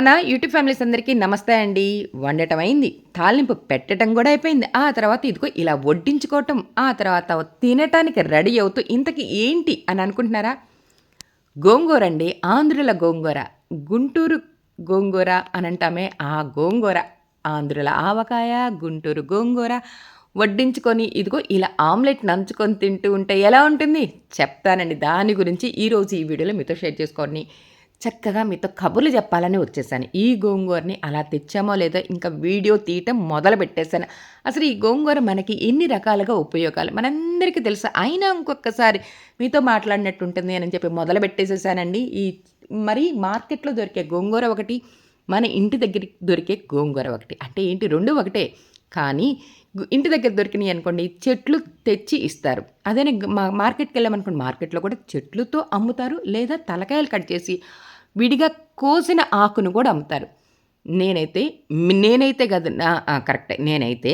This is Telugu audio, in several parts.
మన యూట్యూబ్ ఫ్యామిలీస్ అందరికీ నమస్తే అండి. వండటం అయింది తాలింపు పెట్టడం కూడా అయిపోయింది. ఆ తర్వాత ఇదిగో ఇలా వడ్డించుకోవటం. ఆ తర్వాత తినటానికి రెడీ అవుతూ ఇంతకి ఏంటి అని అనుకుంటున్నారా? గోంగూర అండి. ఆంధ్రుల గోంగూర. గుంటూరు గోంగూర అని అంటామే ఆ గోంగూర. ఆంధ్రుల ఆవకాయ గుంటూరు గోంగూర. వడ్డించుకొని ఇదిగో ఇలా ఆమ్లెట్ నంచుకొని తింటూ ఉంటే ఎలా ఉంటుంది? చెప్తానండి. దాని గురించి ఈరోజు ఈ వీడియోలో మీతో షేర్ చేసుకోండి. చక్కగా మీతో కబుర్లు చెప్పాలని వచ్చేసాను. ఈ గోంగూరని అలా తెచ్చామో లేదో ఇంకా వీడియో తీయటం మొదలు పెట్టేశాను. అసలు ఈ గోంగూర మనకి ఎన్ని రకాలుగా ఉపయోగాలు? మనందరికీ తెలుసు? అయినా ఇంకొకసారి మీతో మాట్లాడినట్టు ఉంటుంది అని చెప్పి మొదలు పెట్టేసేసానండి. ఈ మరి మార్కెట్లో దొరికే గోంగూర ఒకటి మన ఇంటి దగ్గర దొరికే గోంగూర ఒకటి. అంటే ఏంటి? రెండు ఒకటే. కానీ ఇంటి దగ్గర దొరికినాయి అనుకోండి చెట్లు తెచ్చి ఇస్తారు. అదే మా మార్కెట్కి వెళ్ళామనుకోండి మార్కెట్లో కూడా చెట్లుతో అమ్ముతారు లేదా తలకాయలు కట్ చేసి విడిగా కోసిన ఆకును కూడా అమ్ముతారు. నేనైతే నేనైతే కదా కరెక్టే నేనైతే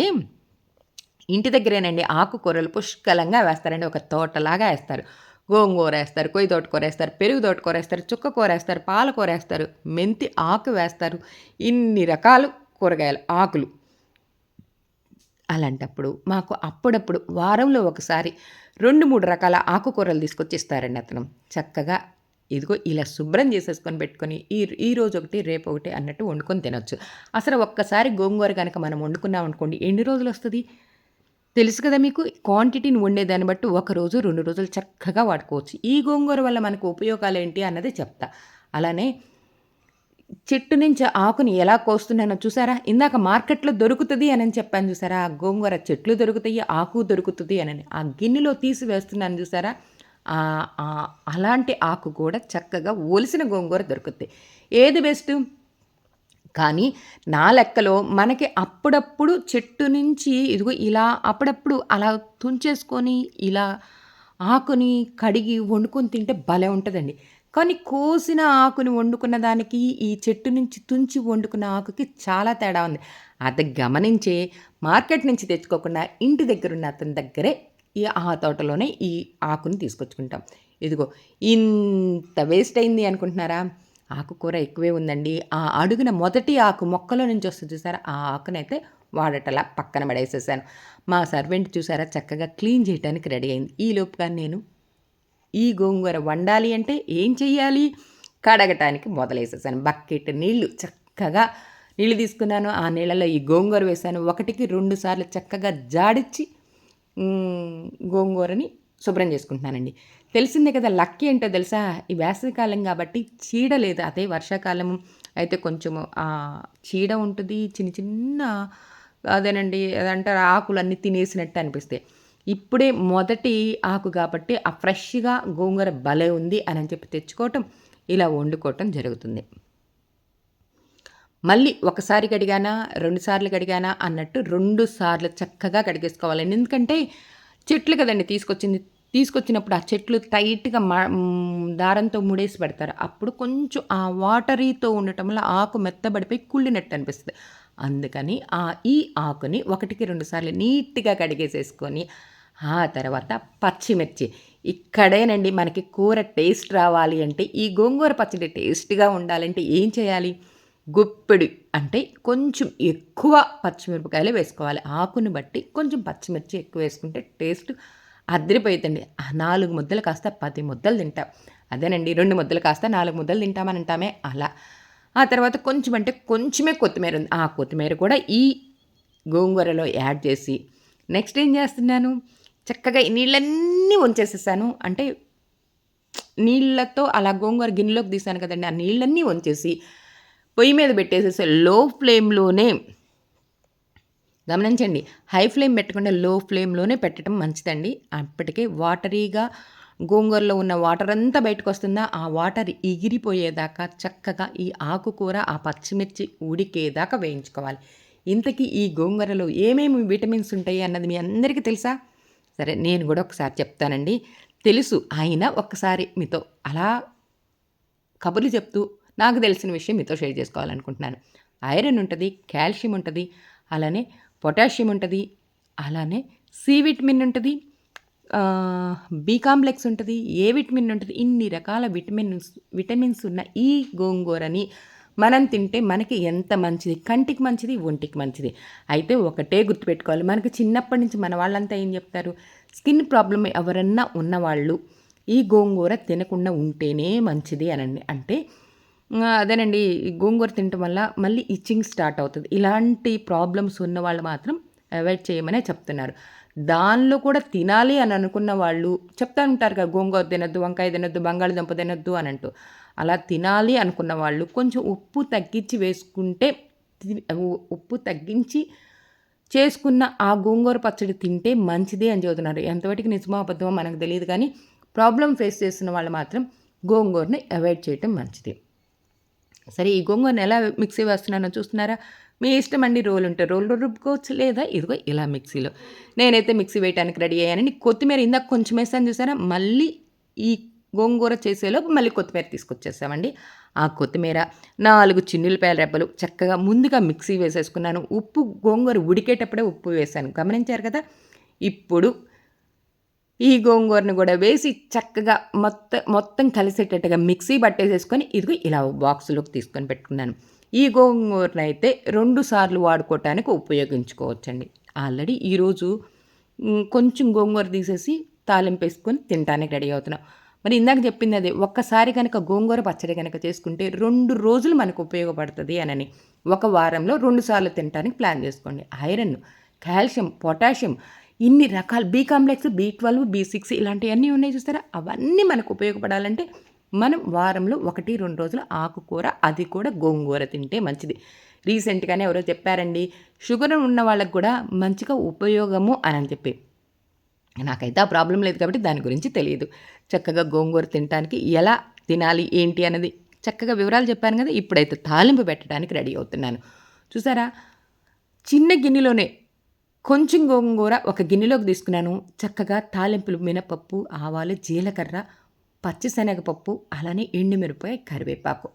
ఇంటి దగ్గరేనండి ఆకుకూరలు పుష్కలంగా వేస్తారండి. ఒక తోటలాగా వేస్తారు. గోంగూర వేస్తారు కొయ్యి తోటకూర వేస్తారు పెరుగు తోటకూర వేస్తారు చుక్క కూర వేస్తారు పాలకూర వేస్తారు మెంతి ఆకు వేస్తారు. ఇన్ని రకాలు కూరగాయలు ఆకులు. అలాంటప్పుడు మాకు అప్పుడప్పుడు వారంలో ఒకసారి రెండు మూడు రకాల ఆకుకూరలు తీసుకొచ్చి ఇస్తారండి అతను. చక్కగా ఇదిగో ఇలా శుభ్రం చేసేసుకొని పెట్టుకొని ఈ ఈ రోజు ఒకటి రేపు ఒకటి అన్నట్టు వండుకొని తినొచ్చు. అసలు ఒక్కసారి గోంగూర కనుక మనం వండుకున్నాం అనుకోండి ఎన్ని రోజులు వస్తుంది? తెలుసు కదా మీకు క్వాంటిటీని వండేదాన్ని బట్టి ఒక రోజు రెండు రోజులు చక్కగా వాడుకోవచ్చు. ఈ గోంగూర వల్ల మనకు ఉపయోగాలు ఏంటి అన్నది చెప్తా. అలానే చెట్టు నుంచి ఆకుని ఎలా కోస్తున్నానో చూసారా? ఇందాక మార్కెట్లో దొరుకుతుంది అని చెప్పాను చూసారా? ఆ గోంగూర చెట్లు దొరుకుతాయి ఆకు దొరుకుతుంది అని ఆ గిన్నెలో తీసి వేస్తున్నాను చూసారా? అలాంటి ఆకు కూడా చక్కగా ఒలిసిన గోంగూర దొరుకుతాయి ఏది బెస్ట్? కానీ నా లెక్కలో మనకి అప్పుడప్పుడు చెట్టు నుంచి ఇదిగో ఇలా అప్పుడప్పుడు అలా తుంచేసుకొని ఇలా ఆకుని కడిగి వండుకొని తింటే భలే ఉంటుందండి. కానీ కోసిన ఆకుని వండుకున్న దానికి ఈ చెట్టు నుంచి తుంచి వండుకున్న ఆకుకి చాలా తేడా ఉంది. అది గమనించే మార్కెట్ నుంచి తెచ్చుకోకుండా ఇంటి దగ్గర ఉన్న అతని దగ్గరే ఈ ఆ తోటలోనే ఈ ఆకుని తీసుకొచ్చుకుంటాం. ఇదిగో ఇంత వేస్ట్ అయింది అనుకుంటున్నారా? ఆకుకూర ఎక్కువే ఉందండి. ఆ అడుగున మొదటి ఆకు మొక్కలో నుంచి వస్తుంది చూసారా? ఆ ఆకునైతే వాడటలా పక్కన పడేసేసాను. మా సర్వెంట్ చూసారా? చక్కగా క్లీన్ చేయడానికి రెడీ అయింది. ఈ లోపుగా నేను ఈ గోంగూర వండాలి అంటే ఏం చెయ్యాలి? కడగటానికి మొదలేసేసాను. బకెట్ నీళ్ళు చక్కగా నీళ్ళు తీసుకున్నాను. ఆ నీళ్ళలో ఈ గోంగూర వేసాను. ఒకటికి రెండు సార్లు చక్కగా జాడిచ్చి గోంగూరని శుభ్రం చేసుకుంటున్నానండి. తెలిసిందే కదా లక్కీ ఏంటో తెలుసా? ఈ వేసవికాలం కాబట్టి చీడ లేదు. అదే వర్షాకాలం అయితే కొంచెము చీడ ఉంటుంది. చిన్న చిన్న అదేనండి అదంటారు ఆకులు అన్నీ తినేసినట్టు అనిపిస్తాయి. ఇప్పుడే మొదటి ఆకు కాబట్టి ఆ ఫ్రెష్గా గోంగూర భలే ఉంది అని చెప్పి తెచ్చుకోవటం ఇలా వండుకోవటం జరుగుతుంది. మళ్ళీ ఒకసారి కడిగానా రెండుసార్లు కడిగానా అన్నట్టు రెండు సార్లు చక్కగా కడిగేసుకోవాలండి. ఎందుకంటే చెట్లు కదండి తీసుకొచ్చింది తీసుకొచ్చినప్పుడు ఆ చెట్లు టైట్గా దారంతో ముడేసి పెడతారు. అప్పుడు కొంచెం ఆ వాటరీతో ఉండటం వల్ల ఆకు మెత్తబడిపోయి కుళ్ళినట్టు అనిపిస్తుంది. అందుకని ఆ ఈ ఆకుని ఒకటికి రెండు సార్లు నీట్గా కడిగేసేసుకొని ఆ తర్వాత పచ్చిమిర్చి. ఇక్కడేనండి మనకి కూర టేస్ట్ రావాలి అంటే ఈ గోంగూర పచ్చడి టేస్ట్గా ఉండాలంటే ఏం చేయాలి? గుప్పెడు అంటే కొంచెం ఎక్కువ పచ్చిమిరపకాయలు వేసుకోవాలి. ఆకుని బట్టి కొంచెం పచ్చిమిర్చి ఎక్కువ వేసుకుంటే టేస్ట్ అద్దరిపోతుందండి నాలుగు ముద్దలు కాస్త పది ముద్దలు తింటాం. అదేనండి రెండు ముద్దలు కాస్త నాలుగు ముద్దలు తింటామని అంటామే అలా. ఆ తర్వాత కొంచెం అంటే కొంచెమే కొత్తిమీర ఉంది. ఆ కొత్తిమీర కూడా ఈ గోంగూరలో యాడ్ చేసి నెక్స్ట్ ఏం చేస్తున్నాను? చక్కగా నీళ్ళన్నీ వంచేసేసాను. అంటే నీళ్ళతో అలా గోంగూర గిన్నెలోకి తీసాను కదండి. ఆ నీళ్ళన్నీ వంచేసి పొయ్యి మీద పెట్టేసేసి లో ఫ్లేమ్లోనే గమనించండి. హై ఫ్లేమ్ పెట్టకుండా లో ఫ్లేమ్లోనే పెట్టడం మంచిదండి. అప్పటికే వాటరీగా గోంగూరలో ఉన్న వాటర్ అంతా బయటకు వస్తుందా ఆ వాటర్ ఎగిరిపోయేదాకా చక్కగా ఈ ఆకుకూర ఆ పచ్చిమిర్చి ఉడికేదాకా వేయించుకోవాలి. ఇంతకీ ఈ గోంగూరలో ఏమేమి విటమిన్స్ ఉంటాయి అన్నది మీ అందరికీ తెలుసా? సరే నేను కూడా ఒకసారి చెప్తానండి. తెలుసు అయినా ఒక్కసారి మీతో అలా కబుర్లు చెప్తూ నాకు తెలిసిన విషయం మీతో షేర్ చేసుకోవాలనుకుంటున్నాను. ఐరన్ ఉంటుంది కాల్షియం ఉంటుంది అలానే పొటాషియం ఉంటుంది అలానే సి విటమిన్ ఉంటుంది బి కాంప్లెక్స్ ఉంటుంది ఏ విటమిన్ ఉంటుంది ఇన్ని రకాల విటమిన్స్ విటమిన్స్ ఉన్న ఈ గోంగూరని మనం తింటే మనకి ఎంత మంచిది? కంటికి మంచిది ఒంటికి మంచిది. అయితే ఒకటే గుర్తుపెట్టుకోవాలి. మనకి చిన్నప్పటి నుంచి మన వాళ్ళంతా ఏం చెప్తారు? స్కిన్ ప్రాబ్లం ఎవరన్నా ఉన్నవాళ్ళు ఈ గోంగూర తినకుండా ఉంటేనే మంచిది అనండి అంటే అదేనండి. గోంగూర తినటం వల్ల మళ్ళీ ఇచ్చింగ్ స్టార్ట్ అవుతుంది. ఇలాంటి ప్రాబ్లమ్స్ ఉన్న వాళ్ళు మాత్రం అవాయిడ్ చేయమనే చెప్తున్నారు. దానిలో కూడా తినాలి అని అనుకున్న వాళ్ళు చెప్తా ఉంటారు కదా గోంగూర తినద్దు వంకాయ తినద్దు బంగాళదుంప తినద్దు అని అంటూ. అలా తినాలి అనుకున్న వాళ్ళు కొంచెం ఉప్పు తగ్గించి వేసుకుంటే ఉప్పు తగ్గించి చేసుకున్న ఆ గోంగూర పచ్చడి తింటే మంచిది అని చెబుతున్నారు. ఎంతవరకు నిజమో అబద్ధమో మనకు తెలియదు కానీ ప్రాబ్లం ఫేస్ చేస్తున్న వాళ్ళు మాత్రం గోంగూరని అవాయిడ్ చేయటం మంచిది. సరే ఈ గోంగూరను ఎలా మిక్సీ వేస్తున్నానో చూస్తున్నారా? మీ ఇష్టం అండి రోల్ ఉంటే రోల్ రుబ్బుకోవచ్చు లేదా ఇదిగో ఇలా మిక్సీలో. నేనైతే మిక్సీ వేయడానికి రెడీ అయ్యానండి కొత్తిమీర ఇందాక కొంచెం వేసాను చూసారా? మళ్ళీ ఈ గోంగూర చేసేలోపు మళ్ళీ కొత్తిమీర తీసుకొచ్చేసామండి. ఆ కొత్తిమీర నాలుగు చిన్నులపాయల రెబ్బలు చక్కగా ముందుగా మిక్సీ వేసేసుకున్నాను. ఉప్పు గోంగూర ఉడికేటప్పుడే ఉప్పు వేసాను గమనించారు కదా? ఇప్పుడు ఈ గోంగూరను కూడా వేసి చక్కగా మొత్తం మొత్తం కలిసేటట్టుగా మిక్సీ పట్టేసేసుకొని ఇదిగో ఇలా బాక్సులోకి తీసుకొని పెట్టుకున్నాను. ఈ గోంగూరను అయితే రెండు సార్లు వాడుకోవటానికి ఉపయోగించుకోవచ్చండి. ఆల్రెడీ ఈరోజు కొంచెం గోంగూర తీసేసి తాలింపు వేసుకొని తినడానికి రెడీ అవుతున్నాం. మరి ఇందాక చెప్పింది అదే ఒక్కసారి కనుక గోంగూర పచ్చడి కనుక చేసుకుంటే రెండు రోజులు మనకు ఉపయోగపడుతుంది అనని ఒక వారంలో రెండు సార్లు తినడానికి ప్లాన్ చేసుకోండి. ఐరన్ కాల్షియం పొటాషియం ఇన్ని రకాల B complex B twelve B six ఇలాంటివన్నీ ఉన్నాయి చూస్తారా? అవన్నీ మనకు ఉపయోగపడాలంటే మనం వారంలో ఒకటి రెండు రోజులు ఆకుకూర అది కూడా గోంగూర తింటే మంచిది. రీసెంట్గానే ఎవరో చెప్పారండి షుగర్ ఉన్న వాళ్ళకు కూడా మంచిగా ఉపయోగము అని చెప్పి. నాకైతే ఆ ప్రాబ్లం లేదు కాబట్టి దాని గురించి తెలియదు. చక్కగా గోంగూర తినడానికి ఎలా తినాలి ఏంటి అన్నది చక్కగా వివరాలు చెప్పాను కదా ఇప్పుడైతే తాలింపు పెట్టడానికి రెడీ అవుతున్నాను. చూసారా? చిన్న గిన్నెలోనే కొంచెం గోంగూర ఒక గిన్నెలోకి తీసుకున్నాను. చక్కగా తాలింపులు మినపప్పు ఆవాలు జీలకర్ర పచ్చిశనగపప్పు అలానే ఎండుమిరపకాయ కరివేపాకు.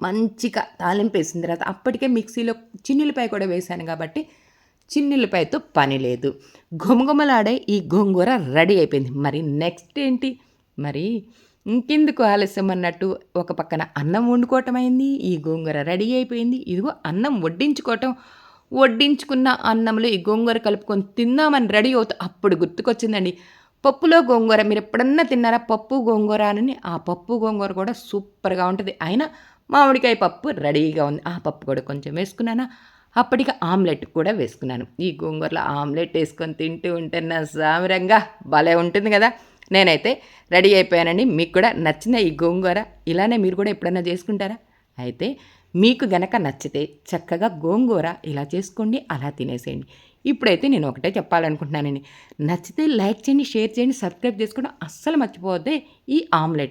మంచిగా తాలింపు వేసిన తర్వాత అప్పటికే మిక్సీలో చిన్నులపాయ కూడా వేశాను కాబట్టి చిన్నులపాయతో పని లేదు. గుమగుమలాడే ఈ గోంగూర రెడీ అయిపోయింది. మరి నెక్స్ట్ ఏంటి? మరి ఇంకెందుకు ఆలస్యం అన్నట్టు ఒక పక్కన అన్నం వండుకోవటం అయింది. ఈ గోంగూర రెడీ అయిపోయింది. ఇదిగో అన్నం వడ్డించుకోవటం వడ్డించుకున్న అన్నంలో ఈ గోంగూర కలుపుకొని తిందామని రెడీ అవుతా అప్పుడు గుర్తుకొచ్చిందండి. పప్పులో గోంగూర మీరు ఎప్పుడన్నా తిన్నారా? పప్పు గోంగూర అని. ఆ పప్పు గోంగూర కూడా సూపర్గా ఉంటుంది. అయినా మామిడికాయ పప్పు రెడీగా ఉంది. ఆ పప్పు కూడా కొంచెం వేసుకున్నాను? అప్పటికి ఆమ్లెట్ కూడా వేసుకున్నాను. ఈ గోంగూరలో ఆమ్లెట్ వేసుకొని తింటూ ఉంటే నా సామిరంగా భలే ఉంటుంది కదా! నేనైతే రెడీ అయిపోయానండి. మీకు కూడా నచ్చిన ఈ గోంగూర ఇలానే మీరు కూడా ఎప్పుడైనా చేసుకుంటారా? అయితే మీకు గనక నచ్చితే చక్కగా గోంగూర ఇలా చేసుకోండి అలా తినేసేయండి. ఇప్పుడైతే నేను ఒకటే చెప్పాలనుకుంటున్నానండి. నచ్చితే లైక్ చేయండి షేర్ చేయండి సబ్స్క్రైబ్ చేసుకోవడం అస్సలు మర్చిపోవద్దే ఈ ఆమ్లెట్.